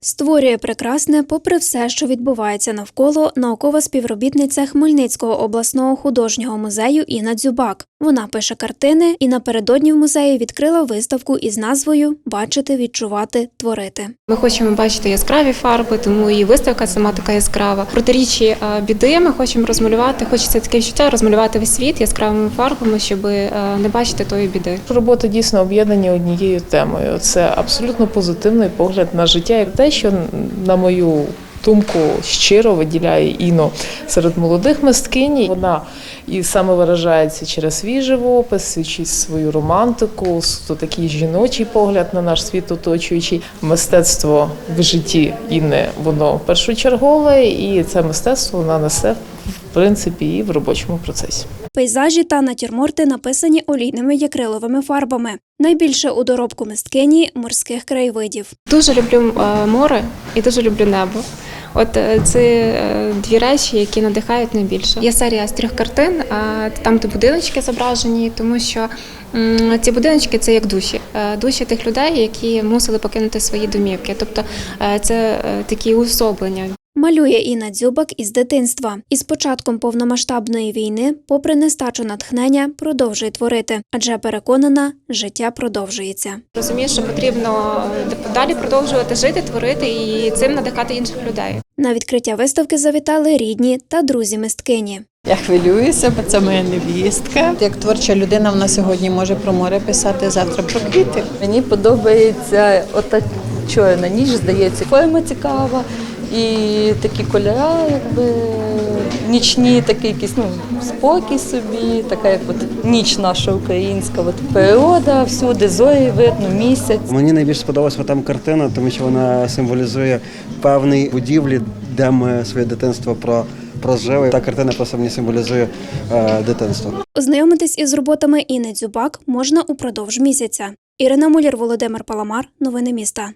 Створює прекрасне, попри все, що відбувається навколо, наукова співробітниця Хмельницького обласного художнього музею Інна Дзюбак. Вона пише картини і напередодні в музеї відкрила виставку із назвою Бачити, відчувати, творити. Ми хочемо бачити яскраві фарби, тому і виставка сама така яскрава. Протиріччі е, біди ми хочемо розмалювати. Хочеться таке відчуття розмалювати весь світ яскравими фарбами, щоб е, не бачити тої біди. Роботи дійсно об'єднані однією темою. Це абсолютно позитивний погляд на життя. Що на мою думку щиро виділяє Іно серед молодих мисткинь. Вона і саме виражається через свій живопис, свідчить свою романтику, такий жіночий погляд на наш світ оточуючий. Мистецтво в житті Інни воно першочергове, і це мистецтво вона несе в принципі і в робочому процесі. Пейзажі та натюрморти написані олійними якриловими фарбами. Найбільше у доробку мисткині морських краєвидів. Дуже люблю е, море і дуже люблю небо. От це е, дві речі, які надихають найбільше. Є серія з трьох картин, а там де будиночки зображені, тому що ці будиночки це як душі, Е, душі тих людей, які мусили покинути свої домівки. Тобто це такі уособлення. Малює Інна Дзюбак із дитинства. Із початком повномасштабної війни, попри нестачу натхнення, продовжує творити, адже переконана, життя продовжується. Розумію, що потрібно е, далі продовжувати жити, творити і цим надихати інших людей. На відкриття виставки завітали рідні та друзі мисткині. Я хвилююся, бо це моя невістка. Як творча людина, вона сьогодні може про море писати, завтра про квіти. Мені подобається ота чорна ніч, здається, форма цікава. І такі кольори, якби нічні, такий якийсь ну, спокій собі, така як от ніч наша українська, от природа всюди, зорі видно, місяць. Мені найбільше сподобалася там картина, тому що вона символізує певний будівлі, де ми своє дитинство про. Прожили. Та картина просто мені символізує е, дитинство. Ознайомитись із роботами Інни Дзюбак можна упродовж місяця. Ірина Муляр, Володимир Паламар. Новини міста.